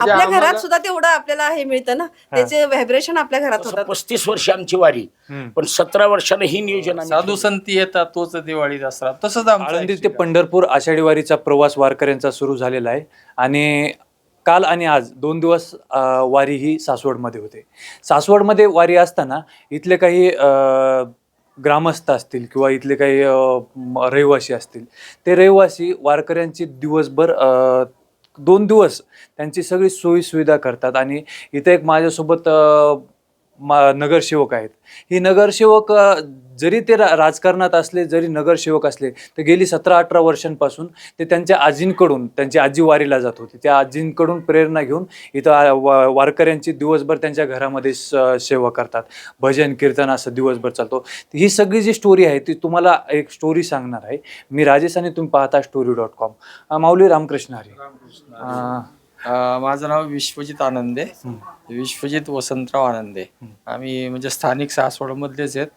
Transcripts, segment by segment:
आपल्या आम्हाला- घरात सुद्धा तेवढं आपल्याला हे मिळतं ना. त्याचे व्हायब्रेशन आपल्या घरात होतात. पस्तीस वर्ष आमची वारी. पण सतरा वर्षानं ही नियोजन आम्ही साधू. संती येतात तोच दिवाळी दसरा. तसंच आमचं आळंदी ते actually. पंढरपूर आषाढी वारीचा प्रवास वारकऱ्यांचा सुरू झालेला आहे. आणि काल आणि आज दोन दिवस अ, वारी ही सासवडमध्ये होते. सासवडमध्ये वारी असताना इथले काही अ, ग्रामस्थ असतील किंवा इथले काही अ, म- रहिवासी असतील ते रहिवासी वारकऱ्यांची दिवसभर अ, दोन दिवस त्यांची सगळी सोयीसुविधा करतात. आणि इथे एक माझ्यासोबत मा नगरसेवक आहेत. ही नगरसेवक जरी ते रा- राजकारणात असले जरी नगरसेवक असले तर गेली सतरा अठरा वर्षांपासून ते त्यांच्या आजींकडून त्यांची आजी वारीला जात होती. त्या आजींकडून प्रेरणा घेऊन इथं वारकऱ्यांची दिवसभर त्यांच्या घरामध्ये सेवा करतात. भजन कीर्तन असं दिवसभर चालतो. ही सगळी जी स्टोरी आहे ती तुम्हाला एक स्टोरी सांगणार आहे. मी राजेश आणि तुम्ही पाहता story dot com Mauli Ramkrishna Hari. अं, माझं नाव विश्वजित आनंदे. विश्वजित वसंतराव आनंदे. आम्ही म्हणजे स्थानिक सासवडमधलेच आहेत.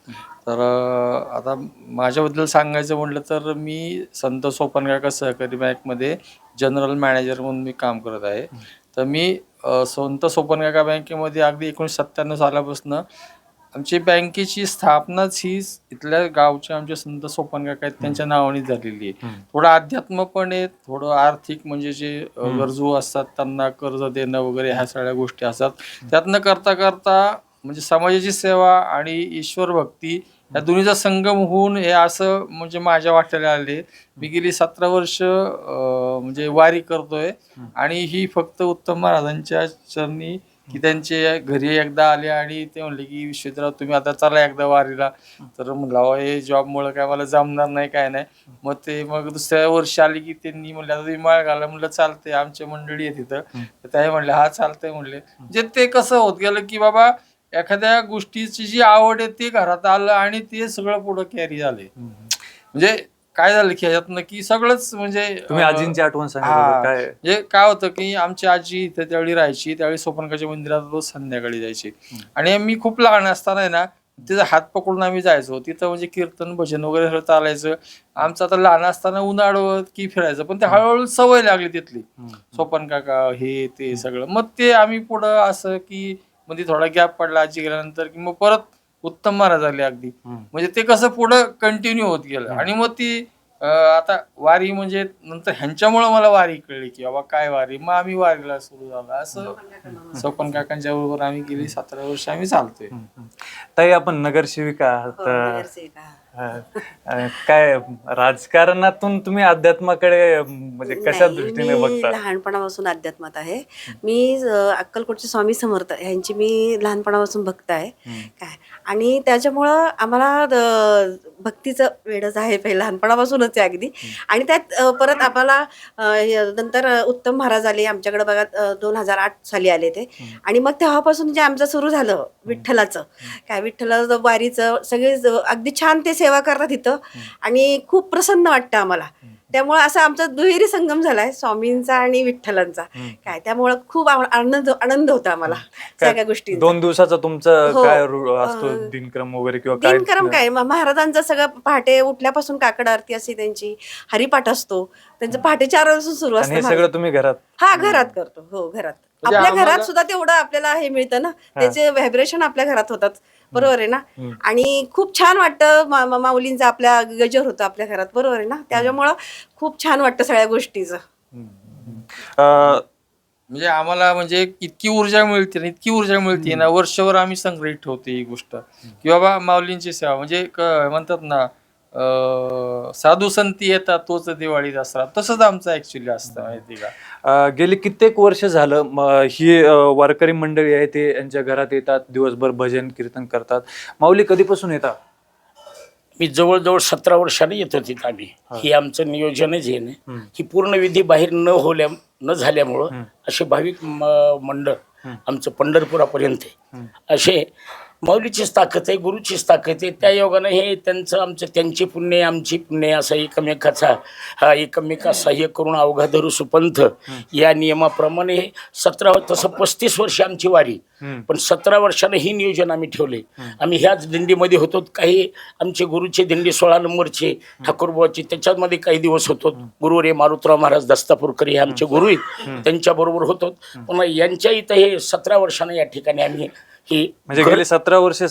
तर अं, आता माझ्याबद्दल सांगायचं म्हटलं तर मी संत सोपन काका सहकारी बँकमध्ये जनरल मॅनेजर म्हणून मी काम करत आहे. तर मी अं, संत सोपन काका बँकेमध्ये अगदी एकोणीसशे सत्त्याण्णव सालापासून आमची बँकेची स्थापनाच ही इथल्या गावचे आमचे संत सोपन काका आहेत त्यांच्या नावाने झालेली आहे. थोडं अध्यात्म पण आहे थोडं आर्थिक म्हणजे जे गरजू असतात त्यांना कर्ज देणं वगैरे ह्या सगळ्या गोष्टी असतात. त्यातनं करता करता म्हणजे समाजाची सेवा आणि ईश्वर भक्ती या दोन्हीचा संगम होऊन हे असं म्हणजे माझ्या वाट्याला आले. मी गेली सतरा वर्ष म्हणजे वारी करतोय आणि ही फक्त उत्तम महाराजांच्या चरणी की त्यांचे घरी एकदा आले आणि ते म्हणले की विश्वजितराव तुम्ही आता चला एकदा वारीला. तर म्हणलं हे जॉबमुळे काय मला जमणार नाही काय नाही. मग ते मग दुसऱ्या वर्षी आली की त्यांनी म्हणले आता तुम्ही माळ घाला म्हणलं चालतंय आमच्या मंडळी आहे तिथं. तर त्याही म्हणले हा चालतंय म्हणले. म्हणजे ते कसं होत गेलं की बाबा एखाद्या गोष्टीची जी आवड आहे ते घरात आलं आणि ते सगळं पुढं कॅरी झाले म्हणजे काय झालं की ह्याच्यातनं की सगळंच म्हणजे तुम्ही अं, आजींची आठवण सांगा हा. काय? म्हणजे काय होतं की आमची आजी इथे त्यावेळी राहायची त्यावेळी सोपनकाच्या मंदिरात रोज संध्याकाळी जायची. आणि मी खूप लहान असताना आहे ना तिचा हात पकडून आम्ही जायचो. तिथं म्हणजे कीर्तन भजन वगैरे सगळं चालायचं. आमचं आता लहान असताना उन्हाळवत की फिरायचं पण ते हळूहळू सवय लागली तिथली. सोपन काका हे ते सगळं. मग ते आम्ही पुढं असं की मध्ये थोडा गॅप पडला आजी गेल्यानंतर की मग परत उत्तम महाराज आले अगदी. म्हणजे ते कसं पुढं कंटिन्यू होत गेलं. आणि मग ती आता वारी म्हणजे नंतर ह्यांच्यामुळं मला वारी कळली की बाबा काय वारी? मग आम्ही वारीला सुरू झालं. असं सोपन काकांच्या बरोबर आम्ही गेली. सतरा वर्ष आम्ही चालतोय. ताई आपण नगरसेविका आहात. हो, अं, काय राजकारणातून तुम्ही अध्यात्माकडे म्हणजे कशा नाही, दृष्टीने मी बघता लहानपणापासून अध्यात्मात आहे. मी अ, अक्कलकोटचे स्वामी समर्थ यांची मी लहानपणापासून भक्त आहे. काय? आणि त्याच्यामुळं आम्हाला भक्तीचं वेडच आहे पहिलं लहानपणापासूनच आहे अगदी. आणि त्यात अ, परत आम्हाला अ, हे नंतर अ, उत्तम महाराज आले. आमच्याकडे बघा दोन हजार आठ साली आले ते. आणि मग तेव्हापासून जे आमचं सुरू झालं विठ्ठलाचं. काय? विठ्ठलाचं वारीचं सगळे ज- अगदी छान ते सेवा करतात तिथं आणि खूप प्रसन्न वाटतं आम्हाला. त्यामुळे असं आमचा दुहेरी संगम झालाय स्वामींचा आणि विठ्ठलांचा. काय त्यामुळं खूप आनंद आनंद होता आम्हाला सगळ्या गोष्टी दोन दिवसाचा तुमचं हो. काय असतो दिनक्रम वगैरे किंवा काय? दिनक्रम काय महाराजांचं सगळं पहाटे उठल्यापासून काकड आरती असते त्यांची हरिपाठ असतो त्यांचं पहाटे चार वाजून सुरू असतं हे सगळं तुम्ही घरात? हा घरात करतो हो घरात. म्हणजे आपल्या घरात सुद्धा तेवढं आपल्याला हे मिळतं ना त्याचे व्हायब्रेशन आपल्या घरात होतात. बरोबर आहे ना? आणि खूप छान वाटतं मा- मा- माऊलींचा आपल्या गजर होतं आपल्या घरात. बरोबर आहे ना? त्याच्यामुळं खूप छान वाटतं सगळ्या गोष्टीचं. अं, म्हणजे आम्हाला म्हणजे इतकी ऊर्जा मिळते ना इतकी ऊर्जा मिळते ना वर्षभर आम्ही संग्रहित ठेवते ही गोष्ट. की बाबा माऊलींची सेवा म्हणजे क- म्हणतात ना साधू संती येतात तोच दिवाळी दसरा. तसंच आमचं ऍक्च्युली असतं माहिती का? अं, गेली कित्येक वर्ष झालं म, ही अं, वारकरी मंडळी आहे ते यांच्या घरात येतात दिवसभर भजन कीर्तन करतात. माऊली कधीपासून येतात? मी जवळजवळ सतरा वर्षाने येत होती आम्ही. ही. आमचं नियोजनच आहे ना. ही पूर्ण विधी बाहेर न होल्या न झाल्यामुळं असे भाविक म- मंडळ आमचं पंढरपुरापर्यंत आहे. असे माऊलीचीच ताकद आहे गुरुचीच ताकद आहे त्या योगानं हे त्यांचं आमचं त्यांची पुण्य आमची पुण्य असा एकमेकाचा हा एकमेका सहाय्य करून अवघा धरू सुपंथ या नियमाप्रमाणे सतरा तसं पस्तीस वर्ष आमची वारी. पण सतरा वर्षानं ही नियोजन आम्ही ठेवले. आम्ही ह्याच दिंडीमध्ये होतो काही आमचे गुरुचे दिंडी सोळा नंबरचे ठाकूरबाची त्याच्यामध्ये काही दिवस होतो. गुरु रे मारुतराव महाराज दस्तापूरकर हे आमचे गुरु आहेत. त्यांच्याबरोबर होतो. पुन्हा यांच्या इथं हे सतरा वर्षानं या ठिकाणी आम्ही ही म्हणजे गेले सतरा वर्ष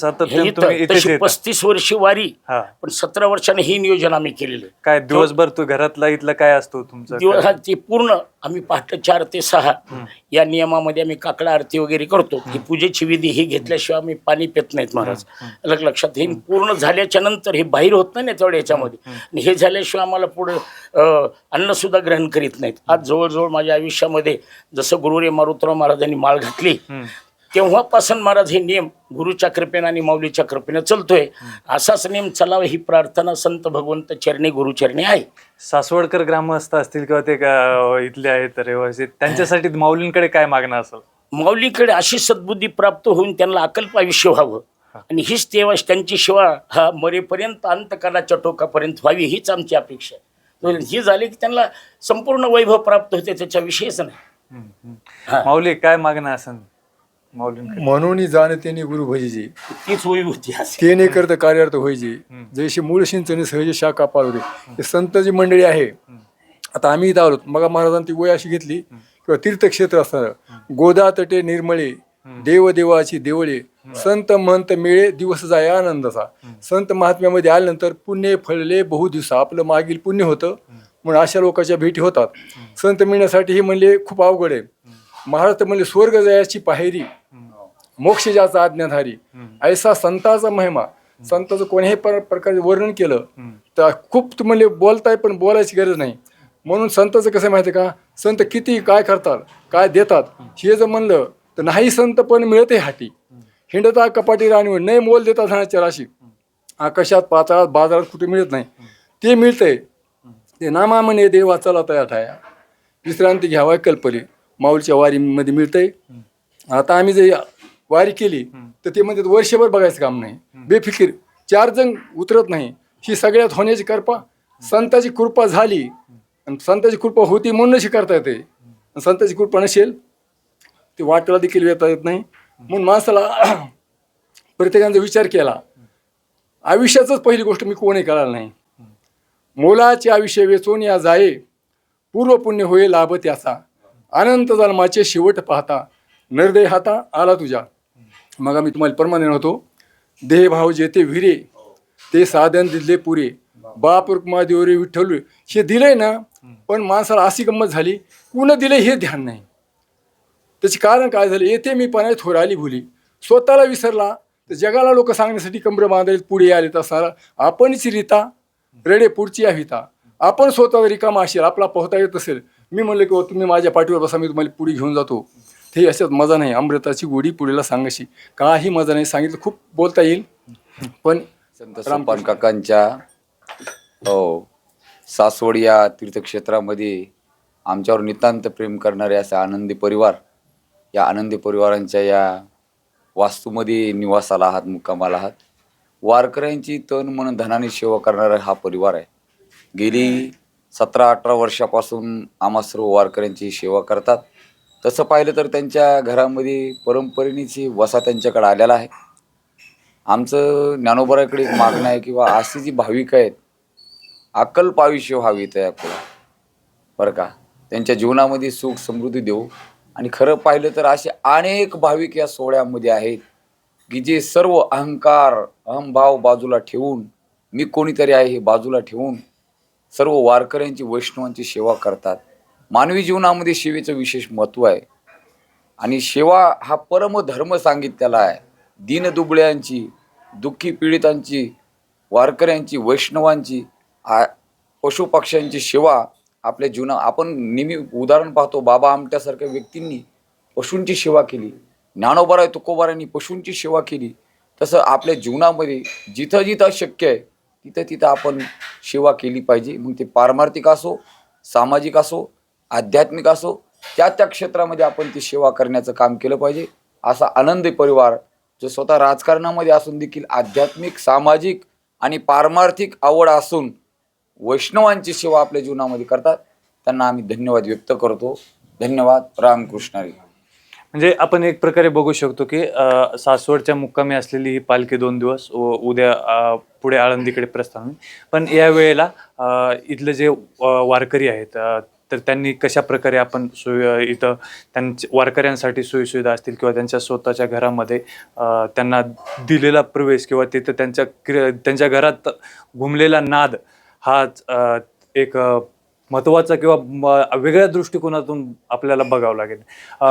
पस्तीस वर्षी वारी पण सतरा वर्षाने ही नियोजन आम्ही केलेलं. काय दिवसभर तू घरातला इथला काय असतो तुमचं? दिवस ते पूर्ण आम्ही पहाटे चार ते सहा या नियमामध्ये आम्ही काकडा आरती वगैरे करतो. ही पूजेची विधी ही घेतल्याशिवाय आम्ही पाणी पित नाहीत महाराज. अलग लक्षात हे पूर्ण झाल्याच्यानंतर हे बाहेर होत नाही ना तेवढ्या याच्यामध्ये. आणि हे झाल्याशिवाय आम्हाला पुढे अन्न सुद्धा ग्रहण करीत नाहीत. आज जवळजवळ माझ्या आयुष्यामध्ये जसं गुरुरे मारुतराव महाराजांनी माळ घातली. तेव्हापासून महाराज हे नियम गुरुच्या कृपेनं आणि माऊलीच्या कृपेनं चालतोय. असाच नियम चलावा ही प्रार्थना संत भगवंत चरणी गुरुचरणी आहे. सासवडकर ग्रामस्थ असतील किंवा ते का- इथले आहेत रहिवासी त्यांच्यासाठी माऊलींकडे काय मागणं असेल माऊलीकडे अशी सद्बुद्धी प्राप्त होऊन त्यांना अकल्प आयुष्य व्हावं. आणि हीच तेव्हा त्यांची सेवा हा मरेपर्यंत अंतकालाच्या टोकापर्यंत व्हावी हीच आमची अपेक्षा आहे. ही झाली की त्यांना संपूर्ण वैभव प्राप्त होते त्याच्या विषयच नाही. हम्म, हम्म. हा. माऊली काय मागणं असेल माऊलींकडे म्हणून जाण त्यांनी गुरु भजीची तीच वैभवती असे तेने करत कार्यार्थ व्हायची जैशी मूळ सिंचन सहज शाखा हे संत जी मंडळी आहे आता आम्ही इथं आलो. मग महाराजांनी ती वय अशी घेतली. किंवा तीर्थक्षेत्र असणार. गोदा तटे निर्मळे देव देवाची देवळे. संत महंत मिळे दिवस जाय आनंदाचा. संत महात्म्यामध्ये आल्यानंतर पुण्य फळले बहु दिवसा. आपलं मागील पुण्य होतं. म्हणून अशा लोकांच्या भेटी होतात. संत मिळण्यासाठी हे म्हणले खूप अवघड आहे. महाराज म्हणले स्वर्ग जायाची पाहेरी मोक्ष ज्याचा आज्ञाधारी ऐसा संताचा महिमा. संताचं कोण्याही पर- प्रकारे वर्णन केलं तर खूप तू म्हणले बोलताय पण बोलायची गरज नाही. म्हणून संताचं कसं माहिती का? संत किती काय करतात काय देतात हे जर म्हणलं तर नाही संत पण मिळते हाटी. हिंडता कपाटी राणीवर नाही मोल देतात धनाच्या राशी. आकाशात पाताळात बाजारात कुठे मिळत नाही. ते मिळतंय ते नामा म्हणे देवा चला तया ठाया विश्रांती घ्यावा कल्पली माऊलच्या वारीमध्ये मिळतंय आता आम्ही जे वारी केली तर ते म्हणतात वर्षभर बघायचं काम नाही. बेफिकीर चार जण उतरत नाही. ही सगळ्यात होण्याची कृपा संताची कृपा झाली. आणि संताची कृपा होती म्हणूनच करता येते. संताची कृपा नसेल ते वाटेला देखील येता येत नाही. म्हणून माणसाला प्रत्येकाचा विचार केला आयुष्याचंच पहिली गोष्ट मी कोणी करायला नाही. मोलाचे आयुष्य वेचून या जाये पूर्व पुण्य होय लाभ त्याचा अनंत जन्माचे शेवट पाहता निर्दय हाता आला तुझ्या. मग आम्ही तुम्हाला परमाने होतो देहभाव जेते विरे ते साधन दिले पुरे. बाप रुक्मा देवरे विठ्ठल हे दिलंय ना पण माणसाला अशी गंमत झाली कुणं दिले हे ध्यान नाही. त्याचे कारण काय झालं? येते मी पणाय थोर आली भुली. स्वतःला विसरला तर जगाला लोक सांगण्यासाठी कमरे बांधायला पुढे आले असणारा आपणच रिता रेडे पुढची आहिता आपण स्वतः रिकामा असेल आपला पोहता येत असेल. मी म्हणलं की हो, तुम्ही माझ्या पाठीवर बसा मी तुम्हाला पुढे घेऊन जातो. ते अशात मजा नाही. अमृताची गोडी पुढेला सांगाशी काही मजा नाही. सांगितलं खूप बोलता येईल. पण संत सोपान काकांच्या हो सासवड या तीर्थक्षेत्रामध्ये आमच्यावर नितांत प्रेम करणारे असे आनंदी परिवार या आनंदी परिवारांच्या या वास्तूमध्ये निवासाला आहात मुक्कामाला आहात. वारकऱ्यांची तन मन धनाने सेवा करणारा हा परिवार आहे. गेली सतरा अठरा वर्षापासून आम्हा सर्व वारकऱ्यांची सेवा करतात. तसं पाहिलं तर त्यांच्या घरामध्ये परंपरेनेची वसा त्यांच्याकडे आलेला आहे. आमचं ज्ञानोबराकडे एक मागणं आहे किंवा अशी जी भाविक आहेत अकलपाविष्य आयुष्य व्हावी त्या पुढं. बरं का? त्यांच्या जीवनामध्ये सुख समृद्धी देऊ. आणि खरं पाहिलं तर असे अनेक भाविक या सोहळ्यामध्ये आहेत की जे सर्व अहंकार अहंभाव बाजूला ठेवून मी कोणीतरी आहे हे बाजूला ठेवून सर्व वारकऱ्यांची वैष्णवांची सेवा करतात. मानवी जीवनामध्ये सेवेचं विशेष महत्त्व आहे. आणि सेवा हा परमधर्म सांगितलेला आहे. दीनदुबळ्यांची दुःखी पीडितांची वारकऱ्यांची वैष्णवांची आ पशुपक्ष्यांची सेवा आपल्या जीवना आपण नेहमी उदाहरण पाहतो बाबा आमट्यासारख्या व्यक्तींनी पशूंची सेवा केली ज्ञानोबाराय तुकोबारांनी पशूंची सेवा केली. तसं आपल्या जीवनामध्ये जिथं जिथं शक्य आहे तिथं तिथं आपण सेवा केली पाहिजे. मग ते पारमार्थिक असो सामाजिक असो आध्यात्मिक असो त्या त्या क्षेत्रामध्ये आपण ती सेवा करण्याचं काम केलं पाहिजे. असा आनंदी परिवार जो स्वतः राजकारणामध्ये असून देखील आध्यात्मिक सामाजिक आणि पारमार्थिक आवड असून वैष्णवांची सेवा आपल्या जीवनामध्ये करतात त्यांना आम्ही धन्यवाद व्यक्त करतो. धन्यवाद. रामकृष्णारी म्हणजे आपण एक प्रकारे बघू शकतो की सासवडच्या मुक्कामी असलेली ही पालखी दोन दिवस उद्या पुढे आळंदीकडे प्रस्थान होईल. पण या वेळेला इथलं इथले जे वारकरी आहेत तर त्यांनी कशा प्रकारे आपण सोय इथं त्यांच्या वारकऱ्यांसाठी सोयीसुविधा असतील किंवा त्यांच्या स्वतःच्या घरामध्ये त्यांना दिलेला प्रवेश किंवा तिथं त्यांच्या क्र त्यांच्या घरात घुमलेला नाद हाच एक महत्त्वाचा किंवा म- वेगळ्या दृष्टिकोनातून आपल्याला बघावं लागेल.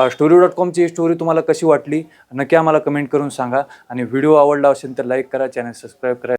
स्टोरी डॉट कॉमची ही स्टोरी तुम्हाला कशी वाटली? नक्की आम्हाला कमेंट करून सांगा. आणि व्हिडिओ आवडला असेल तर लाईक करा चॅनल सबस्क्राईब करा.